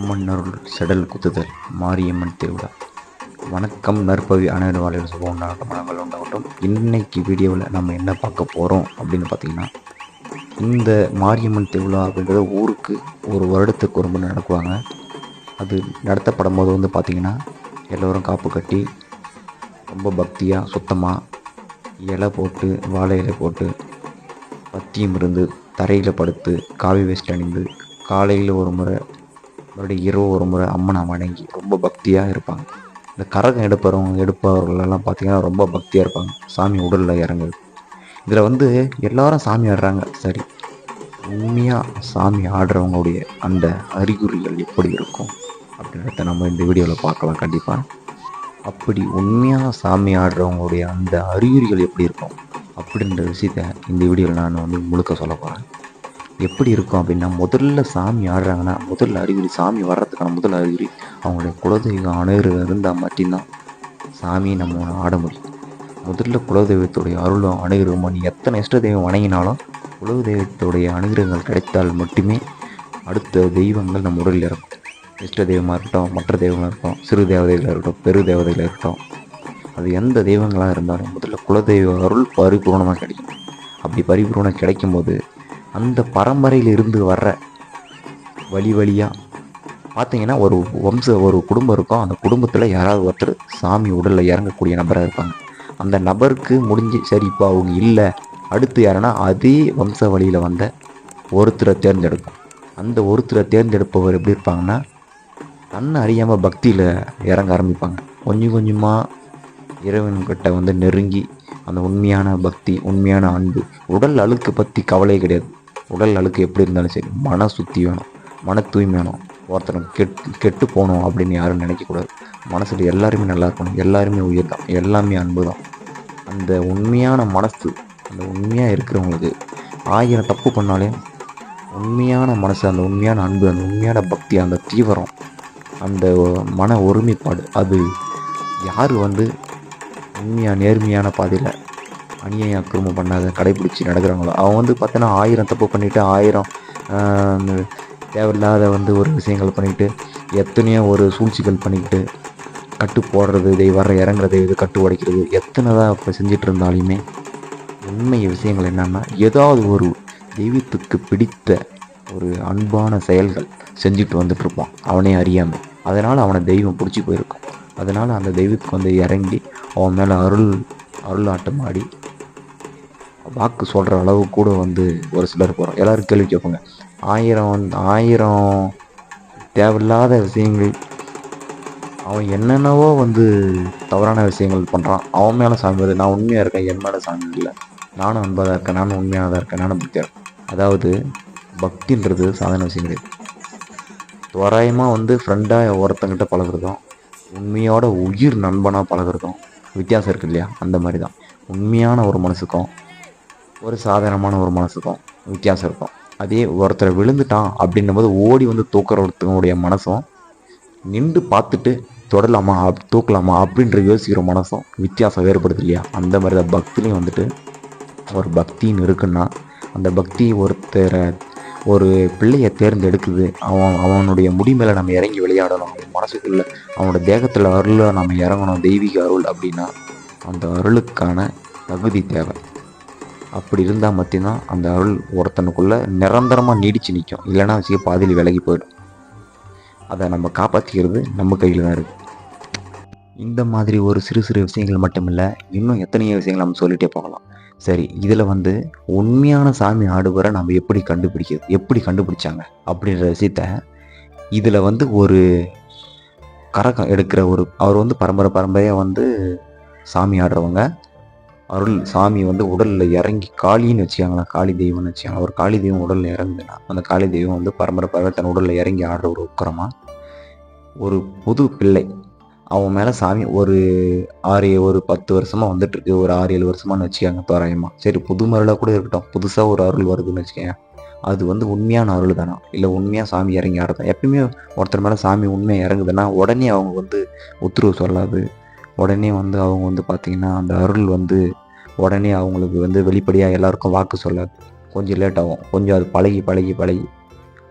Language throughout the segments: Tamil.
அம்மன் செடல் குத்துதல் மாரியம்மன் திருவிழா. வணக்கம் நற்பவி அனைவரும் வாழ்வில் சுபம் உண்டாகட்டும் மனங்கள் உண்டாகட்டும். இன்னைக்கு வீடியோவில் நம்ம என்ன பார்க்க போகிறோம் அப்படின்னு பார்த்தீங்கன்னா இந்த மாரியம்மன் திருவிழா அப்படின்றத ஊருக்கு ஒரு வருடத்துக்கு ஒரு முறை நடக்குவாங்க. அது நடத்தப்படும் போது வந்து பார்த்திங்கன்னா எல்லோரும் காப்பு கட்டி ரொம்ப பக்தியாக சுத்தமாக இலை போட்டு வாழை இலை போட்டு பத்தியம் இருந்து தரையில் படுத்து காவி வேஸ்ட் அணிந்து காலையில் ஒரு முறை மறுபடியும் இரவு ஒரு முறை அம்மனை வணங்கி ரொம்ப பக்தியாக இருப்பாங்க. இந்த கரகம் எடுப்பவங்க எடுப்பவர்களெல்லாம் பார்த்தீங்கன்னா ரொம்ப பக்தியாக இருப்பாங்க. சாமி உடலில் இறங்குது இதில் வந்து எல்லாரும் சாமி ஆடுறாங்க சரி உண்மையாக சாமி ஆடுறவங்களுடைய அந்த அறிகுறிகள் எப்படி இருக்கும் அப்படின்றத நம்ம இந்த வீடியோவில் பார்க்கலாம் கண்டிப்பாக அப்படி உண்மையாக சாமி ஆடுறவங்களுடைய அந்த அறிகுறிகள் எப்படி இருக்கும் அப்படின்ற விஷயத்த இந்த வீடியோவில் நான் வந்து முழுக்க சொல்ல போகிறேன் எப்படி இருக்கும் அப்படின்னா முதல்ல சாமி ஆடுறாங்கன்னா முதல் அறிகுறி சாமி வர்றதுக்கான முதல் அறிகுறி அவங்களுடைய குலதெய்வம் அணுகு இருந்தால் மட்டும்தான் சாமியை நம்ம ஆட முடியும். முதல்ல குலதெய்வத்துடைய அருளும் அணுகிருமா நீ எத்தனை இஷ்ட தெய்வம் வணங்கினாலும் குலதெய்வத்துடைய அனுகிரகங்கள் கிடைத்தால் மட்டுமே அடுத்த தெய்வங்கள் நம்ம உடலில் இருக்கும். இஷ்ட தெய்வமாக இருக்கட்டும் மற்ற தெய்வமாக இருக்கட்டும் சிறு தேவதைகளாக இருக்கட்டும் பெரு தேவதைகளாக இருக்கட்டும் அது எந்த தெய்வங்களாக இருந்தாலும் முதல்ல குலதெய்வ அருள் பரிபூர்ணமாக கிடைக்கும். அப்படி பரிபூர்ணம் கிடைக்கும்போது அந்த பரம்பரையிலிருந்து வர்ற வழி வழியாக பார்த்தீங்கன்னா ஒரு வம்ச ஒரு குடும்பம் இருக்கும் அந்த குடும்பத்தில் யாராவது ஒருத்தர் சாமி உடலில் இறங்கக்கூடிய நபராக இருப்பாங்க. அந்த நபருக்கு முடிஞ்சு சரி இப்போ அவங்க இல்லை அடுத்து யாருன்னா அதே வம்ச வழியில் வந்த ஒருத்தரை தேர்ந்தெடுக்கும். அந்த ஒருத்தரை தேர்ந்தெடுப்பவர் எப்படி இருப்பாங்கன்னா தன்னை அறியாமல் பக்தியில் இறங்க ஆரம்பிப்பாங்க. கொஞ்சம் கொஞ்சமாக இறைவன்கிட்ட வந்து நெருங்கி அந்த உண்மையான பக்தி உண்மையான அன்பு உடல் அழுக்கு பற்றி கவலை கிடையாது. உடல் அழுக்கு எப்படி இருந்தாலும் சரி மன சுத்தி வேணும் மன தூய்மை வேணும். ஒருத்தனை கெட் கெட்டு போகணும் அப்படின்னு யாரும் நினைக்கக்கூடாது. மனசில் எல்லாருமே நல்லா இருக்கணும் எல்லாருமே உயிர் தான் எல்லாமே அன்பு தான் அந்த உண்மையான மனசு அந்த உண்மையாக இருக்கிறவங்களுக்கு ஆயிரம் தப்பு பண்ணாலே உண்மையான மனசு அந்த உண்மையான அன்பு அந்த உண்மையான பக்தி அந்த தீவிரம் அந்த மன ஒருமைப்பாடு அது யார் வந்து உண்மையாக நேர்மையான பாதையில் அநியாய அக்கிரமம் பண்ணாத கடைபிடிச்சி நடக்கிறாங்களோ அவன் வந்து பார்த்தோன்னா ஆயிரம் தப்பு பண்ணிவிட்டு ஆயிரம் தேவையில்லாத வந்து ஒரு விஷயங்கள் பண்ணிக்கிட்டு எத்தனையோ ஒரு சூழ்ச்சிகள் பண்ணிக்கிட்டு கட்டு போடுறது இதை வர இறங்குறது இது கட்டு உடைக்கிறது எத்தனை தான் இப்போ செஞ்சிட்டு இருந்தாலுமே உண்மை விஷயங்கள் என்னென்னா ஏதாவது ஒரு தெய்வத்துக்கு பிடித்த ஒரு அன்பான செயல்கள் செஞ்சுட்டு வந்துட்டுருப்பான் அவனே அறியாமல் அதனால் அவனை தெய்வம் பிடிச்சி போயிருக்கும். அதனால் அந்த தெய்வத்துக்கு வந்து இறங்கி அவன் மேலே அருள் அருள் ஆட்டம் ஆடி வாக்கு சொல்கிற அளவு கூட வந்து ஒரு சிலர் போகிறோம் எல்லோரும் கேள்வி கேட்பாங்க. ஆயிரம் வந்து ஆயிரம் தேவையில்லாத விஷயங்கள். அவன் என்னென்னவோ வந்து தவறான விஷயங்கள் பண்ணுறான் அவன் மேலே சாமி வருது. நான் உண்மையாக இருக்கேன். என் மேலே சாமி இல்லை நானும் அன்பாக தான் இருக்கேன். நானும் உண்மையாக தான் இருக்கேன். நானும் பக்தியாக இருக்கேன். அதாவது பக்தின்றது சாதாரண விஷயம் கிடையாது. தோராயமாக வந்து ஃப்ரெண்டாக ஒருத்தங்கிட்ட பழகுறதும் உண்மையோட உயிர் நண்பனாக பழகுறதும் வித்தியாசம் இருக்கு இல்லையா? அந்த மாதிரி தான் உண்மையான ஒரு மனசுக்கும் ஒரு சாதாரணமான ஒரு மனசுக்கும் வித்தியாசம் இருக்கும். அதே ஒருத்தரை விழுந்துட்டான் அப்படின்னும் போது ஓடி வந்து தூக்குற ஒருத்தனுடைய மனசும் நின்று பார்த்துட்டு தொடலாமா அப் தூக்கலாமா அப்படின்ற யோசிக்கிற மனசும் வித்தியாசம் வேறுபடுது இல்லையா? அந்த மாதிரி தான் பக்திலையும் வந்துட்டு ஒரு பக்தின்னு இருக்குன்னா அந்த பக்தி ஒருத்தரை ஒரு பிள்ளையை தேர்ந்தெடுக்குது. அவன் அவனுடைய முடி மேலே நம்ம இறங்கி விளையாடணும். அவன் மனசுக்குள்ள அவனோட தேகத்தில் அருளை நம்ம இறங்கணும் தெய்வீக அருள் அப்படின்னா அந்த அருளுக்கான தகுதி தேவை. அப்படி இருந்தால் மட்டும்தான் அந்த அருள் ஒருத்தனுக்குள்ளே நிரந்தரமாக நீடிச்சு நிற்கும் இல்லைன்னா வச்சுக்க பாதியில் விலகி போயிடும். அதை நம்ம காப்பாற்றிக்கிறது நம்ம கையில் தான் இருக்குது இந்த மாதிரி ஒரு சிறு சிறு விஷயங்கள் மட்டுமில்லை இன்னும் எத்தனையோ விஷயங்கள் நம்ம சொல்லிகிட்டே போகலாம். சரி இதில் வந்து உண்மையான சாமி ஆடுவரை நம்ம எப்படி கண்டுபிடிக்கிறது எப்படி கண்டுபிடிச்சாங்க அப்படின்ற விஷயத்த இதில் வந்து ஒரு கரகம் எடுக்கிற ஒரு அவர் வந்து பரம்பரை பரம்பரையாக வந்து சாமி ஆடுறவங்க அருள் சாமி வந்து உடலில் இறங்கி காளின்னு வச்சுக்காங்களா காளி தெய்வம்னு வச்சுக்காங்க ஒரு காளி தெய்வம் உடலில் இறங்குதுன்னா அந்த காளி தெய்வம் வந்து பரம்பரை பரவ தன் உடலில் இறங்கி ஆடுற ஒரு உக்கரமா? ஒரு புது பிள்ளை. அவன் மேலே சாமி ஒரு ஆறு ஒரு பத்து வருஷமாக வந்துட்டுருக்கு. ஒரு ஆறு ஏழு வருஷமானு வச்சுக்காங்க தோராயமாக சரி புது மருளாக கூட இருக்கட்டும். புதுசாக ஒரு அருள் வருதுன்னு வச்சுக்கோங்க. அது வந்து உண்மையான அருள் தானா? இல்லை உண்மையாக சாமி இறங்கி ஆடுறதா? எப்பயுமே ஒருத்தர் மேலே சாமி உண்மையாக இறங்குதுன்னா உடனே அவங்க வந்து உத்தரவு சொல்லாது உடனே வந்து அவங்க வந்து பார்த்திங்கன்னா அந்த அருள் வந்து உடனே அவங்களுக்கு வந்து வெளிப்படையாக எல்லாருக்கும் வாக்கு சொல்ல கொஞ்சம் லேட் ஆகும். கொஞ்சம் அது பழகி பழகி பழகி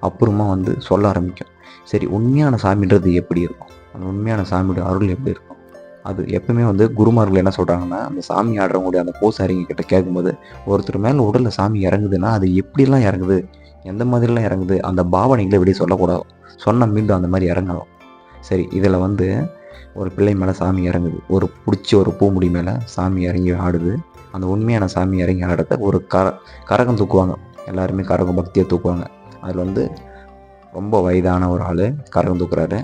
அப்புறமா வந்து சொல்ல ஆரம்பிக்கும். சரி உண்மையான சாமின்றது எப்படி இருக்கும்? அந்த உண்மையான சாமியோட அருள் எப்படி இருக்கும்? அது எப்பவுமே வந்து குருமார்கள் என்ன சொல்கிறாங்கன்னா அந்த சாமி ஆடுறவங்களுடைய அந்த பூசாரிங்க கிட்ட கேட்கும்போது ஒருத்தர் மேலே உடலில் சாமி இறங்குதுன்னா அது எப்படிலாம் இறங்குது? எந்த மாதிரிலாம் இறங்குது? அந்த பாவனைகளை வெளியே சொல்லக்கூடாது. சொன்னால் மீண்டும் அந்த மாதிரி இறங்கலாம் சரி இதில் வந்து ஒரு பிள்ளை மேலே சாமி இறங்குது. ஒரு பிடிச்ச ஒரு பூமுடி மேலே சாமி இறங்கி ஆடுது. அந்த உண்மையான சாமி இறங்கி ஆடுறத ஒரு கர கரகம் தூக்குவாங்க. எல்லாருமே கரகம் பக்தியை தூக்குவாங்க. அதில் வந்து ரொம்ப வயதான ஒரு ஆள் கரகம் தூக்குறாரு.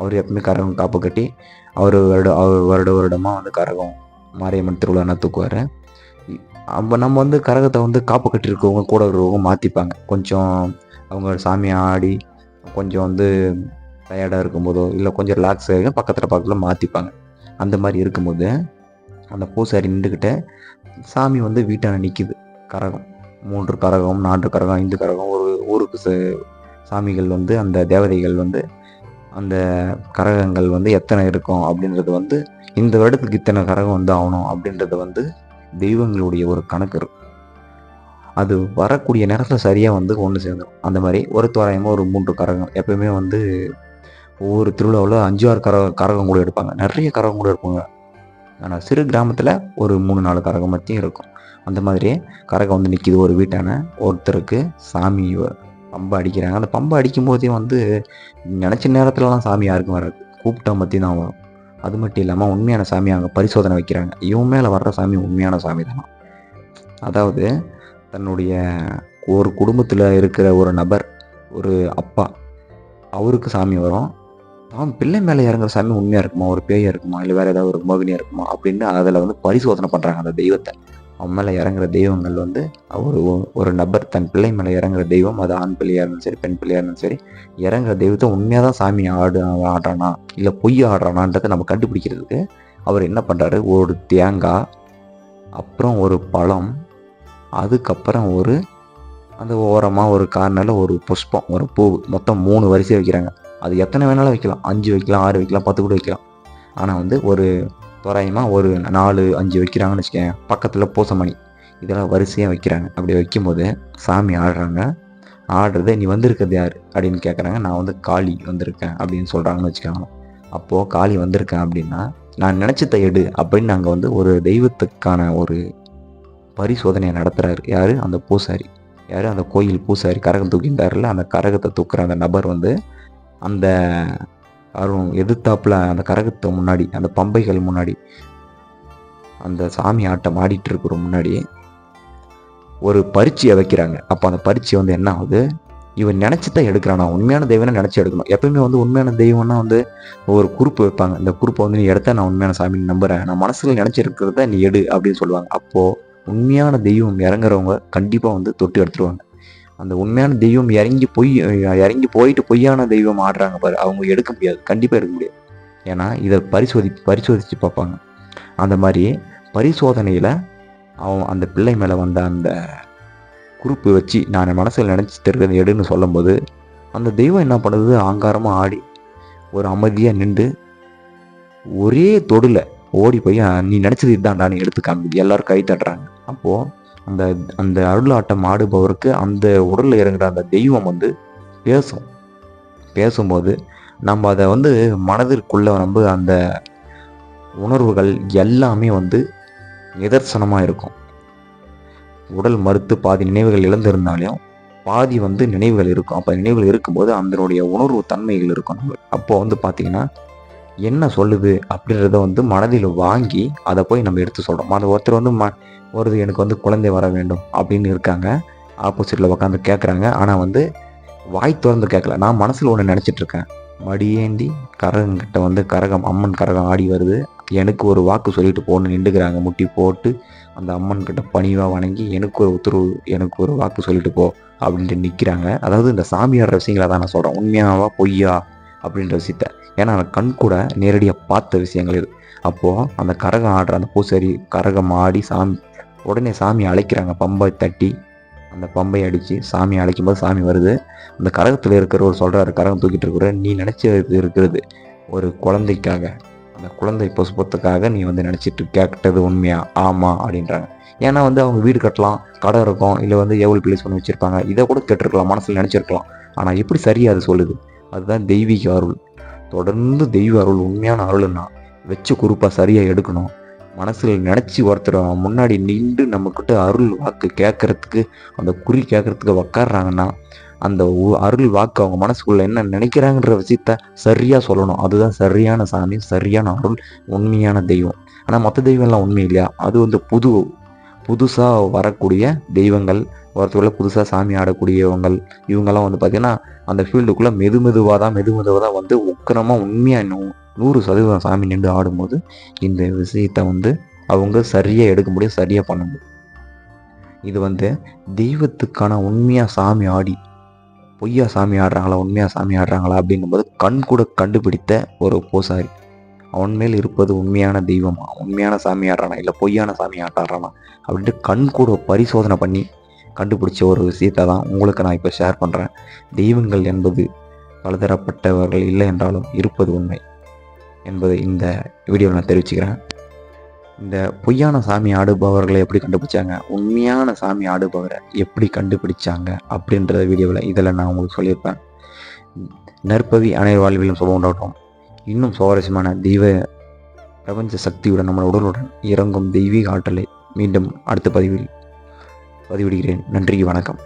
அவர் எப்பவுமே கரகம் காப்பு கட்டி அவர் வருட அவர் வருட வருடமாக வந்து கரகம் மாரியம்மன் திருவிழானா தூக்குவார். அப்போ நம்ம வந்து கரகத்தை வந்து காப்பு கட்டியிருக்கவங்க கூட இருக்கிறவங்க மாற்றிப்பாங்க கொஞ்சம் அவங்க சாமி ஆடி கொஞ்சம் வந்து டயர்டாக இருக்கும்போதோ இல்லை கொஞ்சம் ரிலாக்ஸ் ஆகி பக்கத்தில் பக்கத்தில் மாற்றிப்பாங்க அந்த மாதிரி இருக்கும்போது அந்த பூசாரி நின்றுக்கிட்ட சாமி வந்து வீட்டான நிற்கிது கரகம். மூன்று கரகம் நான்கு கரகம் ஐந்து கரகம் ஒரு ஊருக்கு சாமிகள் வந்து அந்த தேவதைகள் வந்து அந்த கரகங்கள் வந்து எத்தனை இருக்கும் அப்படின்றது வந்து இந்த வருடத்துக்கு இத்தனை கரகம் வந்து ஆகணும் அப்படின்றது வந்து தெய்வங்களுடைய ஒரு கணக்கு இருக்கும். அது வரக்கூடிய நேரத்தில் சரியாக வந்து ஒன்று சேர்ந்துடும் அந்த மாதிரி ஒரு தோராயமாக ஒரு மூன்று கரகம் எப்பயுமே வந்து ஒவ்வொரு திருவிழாவில் அஞ்சு ஆறு கரக கரகம் கூட எடுப்பாங்க. நிறைய கரகம் கூட எடுப்பாங்க. ஆனால் சிறு கிராமத்தில் ஒரு மூணு நாலு கரகம் மட்டும் இருக்கும். அந்த மாதிரி கரகம் வந்து நிற்கிது ஒரு வீட்டான ஒருத்தருக்கு சாமி பம்பை அடிக்கிறாங்க. அந்த பம்பை அடிக்கும் போதே வந்து நினச்ச நேரத்துலலாம் சாமி யாருக்கும் வராது. கூப்பிட்டா மத்தி தான் வரும். அது மட்டும் இல்லாமல் உண்மையான சாமி அங்கே பரிசோதனை வைக்கிறாங்க. இவன் மேலே வர்ற சாமி உண்மையான சாமி தானா? அதாவது தன்னுடைய ஒரு குடும்பத்தில் இருக்கிற ஒரு நபர் ஒரு அப்பா அவருக்கு சாமி வரும். அவன் பிள்ளை மேலே இறங்குற சாமி உண்மையாக இருக்குமா? ஒரு பேயாக இருக்குமா? இல்லை வேறு ஏதாவது ஒரு மோகினியாக இருக்குமா? அப்படின்னு அதில் வந்து பரிசோதனை பண்ணுறாங்க அந்த தெய்வத்தை. அவன் மேலே இறங்குற தெய்வங்கள் வந்து ஒரு ஒரு நபர் தன் பிள்ளை மேலே இறங்குற தெய்வம் அது ஆண் பிள்ளையாக இருந்தாலும் சரி பெண் பிள்ளையாக இருந்தாலும் சரி இறங்குற தெய்வத்தை உண்மையாக தான் சாமி ஆடு ஆடுறானா? இல்லை பொய் ஆடுறானான்றதை நம்ம கண்டுபிடிக்கிறதுக்கு அவர் என்ன பண்ணுறாரு ஒரு தேங்காய் அப்புறம் ஒரு பழம் அதுக்கப்புறம் ஒரு அந்த ஓரமாக ஒரு கார்னரில் ஒரு புஷ்பம் ஒரு பூ. மொத்தம் மூணு வரிசை வைக்கிறாங்க. அது எத்தனை வேணாலும் வைக்கலாம். அஞ்சு வைக்கலாம் ஆறு வைக்கலாம் பத்து கூட வைக்கலாம். ஆனால் வந்து ஒரு தோராயமாக ஒரு நாலு அஞ்சு வைக்கிறாங்கன்னு வச்சுக்கேன் பக்கத்தில் பூசமணி. இதெல்லாம் வரிசையாக வைக்கிறாங்க. அப்படி வைக்கும்போது சாமி ஆடுறாங்க. ஆடுறது நீ வந்திருக்கிறது யார்? அப்படின்னு கேட்குறாங்க நான் வந்து காளி வந்திருக்கேன் அப்படின்னு சொல்கிறாங்கன்னு வச்சுக்கோங்க. அப்போது காளி வந்திருக்கேன் அப்படின்னா நான் நினச்சதை எடு அப்படின்னு நாங்கள் வந்து ஒரு தெய்வத்துக்கான ஒரு பரிசோதனையை நடத்துகிறாரு யார்? அந்த பூசாரி. யார்? அந்த கோயில் பூசாரி கரகம் தூக்கிட்டாருல அந்த கரகத்தை தூக்குற அந்த நபர் வந்து அந்த அருண் எதிர்த்தாப்பில் அந்த கரகத்தை முன்னாடி அந்த பம்பைகள் முன்னாடி அந்த சாமி ஆட்டம் ஆடிட்டு இருக்கிற முன்னாடி ஒரு பரீட்சையை வைக்கிறாங்க. அப்போ அந்த பரீட்சை வந்து என்ன ஆகுது? இவன் நினச்சிதான் எடுக்கிறான். நான் உண்மையான தெய்வம்னா நினச்சி எடுக்கணும். எப்பயுமே வந்து உண்மையான தெய்வம்னா வந்து ஒரு குறிப்பு வைப்பாங்க. இந்த குறிப்பை வந்து நீ எடுத்தா நான் உண்மையான சாமின்னு நம்புறேன். நான் மனசுல நினச்சிருக்கிறத நீ எடு அப்படின்னு சொல்லுவாங்க. அப்போது உண்மையான தெய்வம் இறங்குறவங்க கண்டிப்பாக வந்து தொட்டு எடுத்துருவாங்க. அந்த உண்மையான தெய்வம் இறங்கி பொய் இறங்கி போயிட்டு பொய்யான தெய்வம் ஆடுறாங்க பாரு. அவங்க எடுக்க முடியாது. கண்டிப்பாக எடுக்க முடியாது. ஏன்னா இதை பரிசோதி பரிசோதித்து பார்ப்பாங்க. அந்த மாதிரி பரிசோதனையில் அவன் அந்த பிள்ளை மேலே வந்த அந்த குறிப்பு வச்சு நான் என் மனசில் நினச்சிட்டு இருக்கிறது எடுன்னு சொல்லும்போது அந்த தெய்வம் என்ன பண்ணுது? ஆங்காரமாக ஆடி ஒரு அமைதியாக நின்று ஒரே தொடுல ஓடி போய் நீ நினச்சது இதுதான்டா நீ எடுத்து காமிக்குது எல்லோரும் கை தட்டுறாங்க. அப்போது அந்த அந்த அருளாட்டம் ஆடுபவருக்கு அந்த உடலில் இறங்குற அந்த தெய்வம் வந்து பேசும். பேசும்போது நம்ம அதை வந்து மனதிற்குள்ள நம்ம அந்த உணர்வுகள் எல்லாமே வந்து நிதர்சனமாக இருக்கும். உடல் மறுத்து பாதி நினைவுகள் இழந்திருந்தாலும் பாதி வந்து நினைவுகள் இருக்கும். அப்போ நினைவுகள் இருக்கும்போது அதனுடைய உணர்வு தன்மைகள் இருக்கும். நம்ம அப்போ வந்து பார்த்தீங்கன்னா என்ன சொல்லுது அப்படின்றத வந்து மனதில் வாங்கி அதை போய் நம்ம எடுத்து சொல்கிறோம் அந்த ஒருத்தர் வந்து ம வருது எனக்கு வந்து குழந்தை வர வேண்டும் அப்படின்னு இருக்காங்க. ஆப்போசிட்டில் உட்காந்து கேட்குறாங்க ஆனால் வந்து வாய் திறந்து கேட்கல நான் மனசில் ஒன்று நினச்சிட்டு இருக்கேன். மடியேந்தி கரகங்கிட்ட வந்து கரகம் அம்மன் கரகம் ஆடி வருது. எனக்கு ஒரு வாக்கு சொல்லிட்டு போன்னு நின்றுக்கிறாங்க. முட்டி போட்டு அந்த அம்மன் கிட்ட பணிவாக வணங்கி எனக்கு ஒரு உத்தரவு எனக்கு ஒரு வாக்கு சொல்லிட்டு போ அப்படின்ட்டு நிற்கிறாங்க அதாவது இந்த சாமியாடுற விஷயங்களை தான் நான் சொல்கிறேன் உண்மையாவா பொய்யா அப்படின்ற விஷயத்த. ஏன்னா நான் கண் கூட நேரடியாக பார்த்த விஷயங்கள் இது. அப்போது அந்த கரகம் ஆடுற அந்த பூசாரி கரகம் ஆடி சாமி உடனே சாமி அழைக்கிறாங்க. பம்பை தட்டி அந்த பம்பை அடித்து சாமி அழைக்கும் போது சாமி வருது. அந்த கரகத்தில் இருக்கிறவர் சொல்கிறாரு கரகம் தூக்கிட்டு இருக்கிற நீ நினச்சது இருக்கிறது. ஒரு குழந்தைக்காக அந்த குழந்தை பசுபத்துக்காக நீ வந்து நினச்சிட்டு கேட்டது உண்மையா? ஆமாம் அப்படின்றாங்க. ஏன்னா வந்து அவங்க வீடு கட்டலாம் கடை இருக்கும் இல்லை வந்து எவ்வளோ பிளேஸ் பண்ணி வச்சுருப்பாங்க. இதை கூட கேட்டிருக்கலாம் மனசில் நினச்சிருக்கலாம். ஆனால் எப்படி சரியாக அது சொல்லுது? அதுதான் தெய்வீக அருள். தொடர்ந்து தெய்வ அருள் உண்மையான அருள்னா வச்சு குறிப்பாக சரியாக எடுக்கணும். மனசில் நினச்சி ஒருத்தர் முன்னாடி நின்று நம்மக்கிட்ட அருள் வாக்கு கேட்கறதுக்கு அந்த குறி கேட்கறதுக்கு உக்காடுறாங்கன்னா அந்த அருள் வாக்கு அவங்க மனசுக்குள்ள என்ன நினைக்கிறாங்கன்ற விஷயத்த சரியாக சொல்லணும். அதுதான் சரியான சாமி சரியான அருள் உண்மையான தெய்வம். ஆனால் மற்ற தெய்வம்லாம் உண்மை இல்லையா? அது வந்து புது புதுசாக வரக்கூடிய தெய்வங்கள் ஒருத்தருக்குள்ள புதுசாக சாமி ஆடக்கூடியவங்கள் இவங்கெல்லாம் வந்து பார்த்திங்கன்னா அந்த ஃபீல்டுக்குள்ளே மெது மெதுவாக தான் மெது மெதுவாக தான் வந்து உக்கிரமாக உண்மையாக இன்னும் நூறு சதவீதம் சாமி நின்று ஆடும்போது இந்த விஷயத்தை வந்து அவங்க சரியாக எடுக்க முடியும் சரியாக பண்ண முடியும். இது வந்து தெய்வத்துக்கான உண்மையாக சாமி ஆடி பொய்யா சாமி ஆடுறாங்களா உண்மையாக சாமி ஆடுறாங்களா அப்படிங்கும்போது கண் கூட கண்டுபிடித்த ஒரு பூசாரி. அவன் மேல் இருப்பது உண்மையான தெய்வமா உண்மையான சாமி ஆடுறானா இல்லை பொய்யான சாமி ஆட்டாடுறானா அப்படின்ட்டு கண் கூட பரிசோதனை பண்ணி கண்டுபிடிச்ச ஒரு விஷயத்தை தான் உங்களுக்கு நான் இப்போ ஷேர் பண்ணுறேன் தெய்வங்கள் என்பது பலதரப்பட்டவர்கள் இல்லை என்றாலும் இருப்பது உண்மை. என்பதை இந்த வீடியோவில் நான் தெரிவிச்சுக்கிறேன். இந்த பொய்யான சாமி ஆடுபவர்களை எப்படி கண்டுபிடிச்சாங்க? உண்மையான சாமி ஆடுபவரை எப்படி கண்டுபிடிச்சாங்க? அப்படின்ற வீடியோவில் இதில் நான் உங்களுக்கு சொல்லியிருப்பேன். நற்பவி அனைவர் வாழ்விலும் சுபம் உண்டாகட்டும். இன்னும் சுவாரஸ்யமான தெய்வ பிரபஞ்ச சக்தியுடன் நம்ம உடலுடன் இறங்கும் தெய்வீக ஆற்றலை மீண்டும் அடுத்த பதிவில் பதிவிடுகிறேன். நன்றி வணக்கம்.